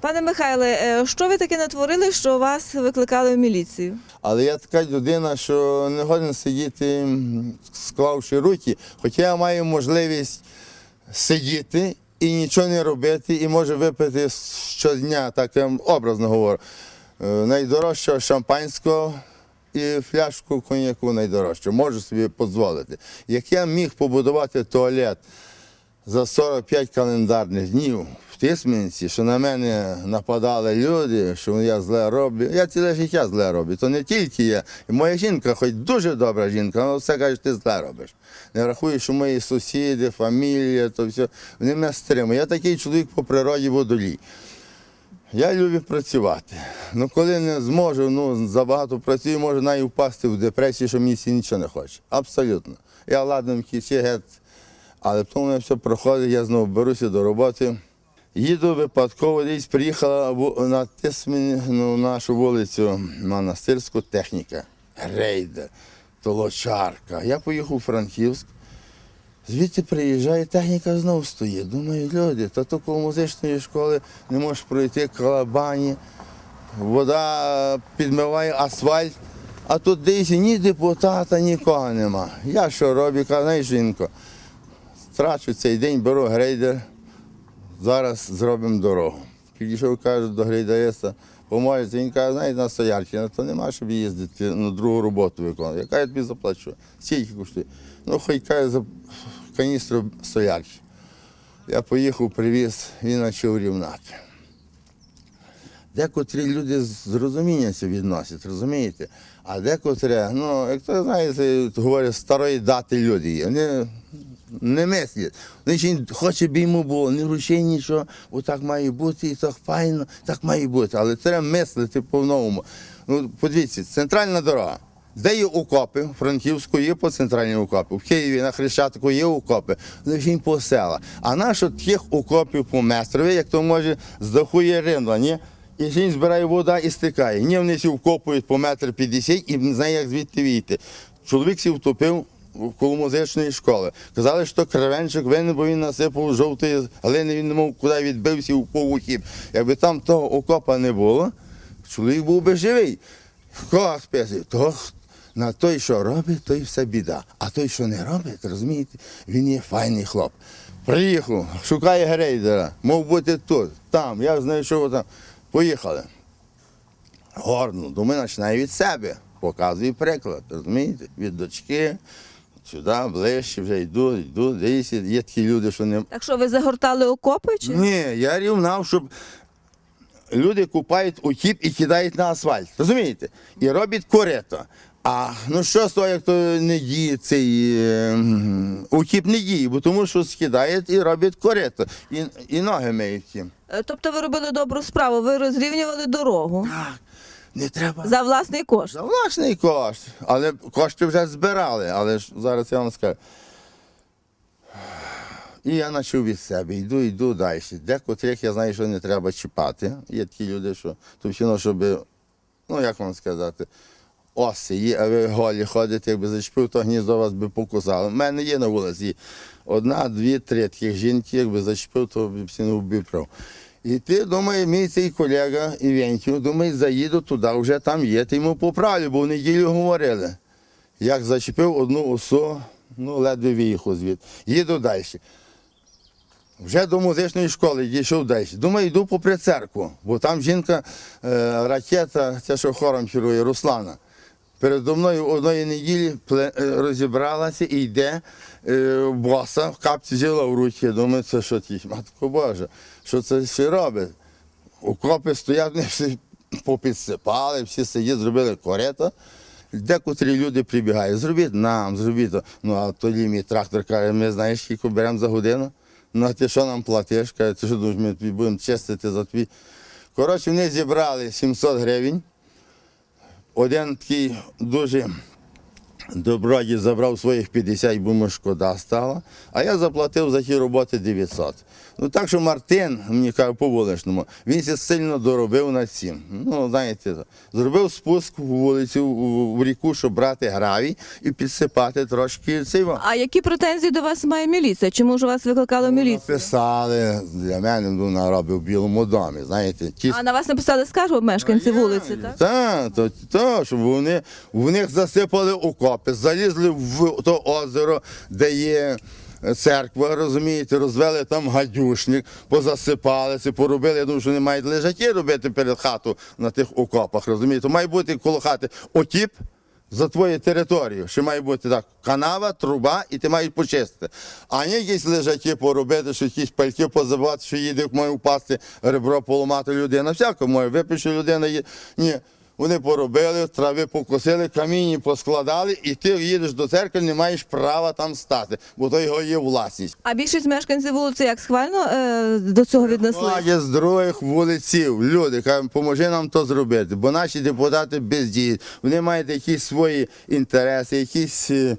Пане Михайле, е, що ви таке натворили, що вас викликали в міліцію? Але я така людина, що не годен сидіти, склавши руки, хоча я маю можливість сидіти і нічого не робити, і можу випити щодня, так я образно говорю, е, найдорожчого шампанського і фляжку коньяку найдорожчого. Можу собі дозволити. Як я міг побудувати туалет за 45 календарних днів в Тисменці, що на мене нападали люди, що я зле роблю. Я ціле життя зле роблю. То не тільки я. Моя жінка, хоч дуже добра жінка, але все каже, ти зле робиш. Не рахую, що мої сусіди, фамілія, то все, вони мене стримують. Я такий чоловік по природі водолій. Я люблю працювати. Ну коли не зможу, ну забагато працюю, можу навіть впасти в депресію, що мені нічого не хоче. Абсолютно. Я ладно чи геть. Але потім мене все проходить, я знову беруся до роботи. Їду випадково, десь приїхала на Тисмені, ну, нашу вулицю монастирську техніка, рейдер, толочарка. Я поїхав у Франківськ. Звідти приїжджає, техніка знову стоїть. Думаю, люди, та то коло музичної школи не можеш пройти калабані, вода підмиває асфальт, а тут десь ні депутата, нікого нема. Я що роблю, знаєш, жінко, трачу цей день, беру грейдер, зараз зробимо дорогу. Підійшов, кажу, до грейдериста, поможете. Він каже, знаєте, на Стоярщина, то нема, щоб їздити на другу роботу виконувати. Яка я тобі заплачу? Скільки коштує? Ну, хоч каже, за каністру стоярки. Я поїхав, привіз, він почав рівнати. Декотрі люди з розумінням це відносять, розумієте? А декотрі, ну, як то знаєте, говорять, старої дати люди є. Вони не мислять. Вони хоче б йому було, ні грошей, нічого, отак має бути, і так файно, так має бути. Але треба мислити по-новому. Ну, подивіться, центральна дорога. Де є окопи? Франківську є по центральній окопи. В Києві на Хрещатику є окопи, лише по села. А нащо таких окопів по метрові, як то може з даху є ринва, ні? І й збирає вода і стикає. Ні, вони всі вкопують по метр п'ятдесят і не знає, як звідти війти. Чоловік сів втопив коло школи. Казали, що кривенчик винен, бо він насипав жовтої глини, він не мав куди відбився і впав у хіп. Якби там того окопа не було, чоловік був би живий. Кого списує? Того, на той, що робить, той все біда. А той, що не робить, розумієте, він є файний хлоп. Приїхав, шукає грейдера, мов бути тут, там, я знайшов там. Поїхали. Горно, думаю, починає від себе. Показує приклад, розумієте? Від дочки, сюди, ближче, вже йду, йду, десь є такі люди, що не, Так що ви загортали окопи? Чи? ні, я рівнав, щоб люди купають окіп і кидають на асфальт. Розумієте? І роблять корито. А ну що з того, як то не діє цей е, окіп не діє, бо тому що скидають і роблять корито. І, і ноги миють їм. Е, Тобто ви робили добру справу, ви розрівнювали дорогу Так, не треба. за власний кошт. За власний кошт. Але кошти вже збирали, але ж зараз я вам скажу. І я почав від себе, йду, йду далі. Декотрих я знаю, що не треба чіпати. Є такі люди, що то все щоб, ну як вам сказати, оси є, а ви голі ходите, якби зачепив, то гніздо вас би покусало. У мене є на вулиці одна, дві, три таких жінки, якби зачепив, то б всі не вбив прав. І ти думає, мій цей колега Івеньків, думає, заїду туди, вже там є, ти йому поправлю, бо в неділю говорили. Як зачепив одну осу, ну ледве виїхав звідти. Їду далі. Вже до музичної школи дійшов далі. Думаю, йду попри церкву, бо там жінка, е, ракета, ця, що хором керує, Руслана. Передо мною одної неділі е, розібралася і йде е, боса, в капці взяла в руки. Думаю, це що ті, матко Боже, що це ще робить? Окопи стоять, вони всі попідсипали, всі сидять, зробили корето. Декотрі люди прибігають, зробіть нам, зробіть. Ну а тоді мій трактор каже, ми знаєш, скільки беремо за годину. Ну а ти що нам платиш? Каже, ти що думаєш, ми будемо чистити за твій. Коротше, вони зібрали 700 гривень. Один такий дуже Доброді забрав своїх 50, бо йому шкода стала, а я заплатив за ті роботи 900. Ну так що Мартин, мені каже по вуличному, він ся сильно доробив на цім. Ну, знаєте, зробив спуск в вулицю в- ріку, щоб брати гравій і підсипати трошки во. А які претензії до вас має міліція? Чому ж вас викликали в міліцію? Написали для мене ну, наробив в Білому домі. Знаєте, ті А на вас написали скаргу мешканці вулиці, так? Так, то, то, щоб вони в них засипали окопи, залізли в то озеро, де є церква, розумієте, розвели там гадюшник, позасипалися, поробили. Я думаю, що не мають лежаки робити перед хату на тих окопах. Розумієте, має бути коло хати отіп. За твою територію, що має бути так, канава, труба, і ти маєш почистити. А не якісь лежаки поробити, що якісь пальки позабивати, що їде, має впасти, ребро поламати людина. Всяко може, випише людина. Ні. Вони поробили, трави покосили, камінні поскладали, і ти їдеш до церкви, не маєш права там стати, бо то його є власність. А більшість мешканців вулиці як схвально е, до цього віднесли? Владі з других вулиців, люди, кажуть, поможи нам то зробити, бо наші депутати бездіють, вони мають якісь свої інтереси, якісь е,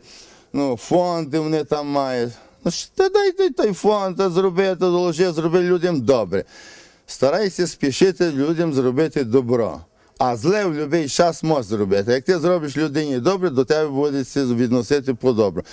ну, фонди вони там мають. Ну, ж та дай той, фонд, та зроби, та доложи, зроби людям добре. Старайся спішити людям зробити добро. А зле в будь-який час можеш зробити. Як ти зробиш людині добре, до тебе буде відносити по-добру.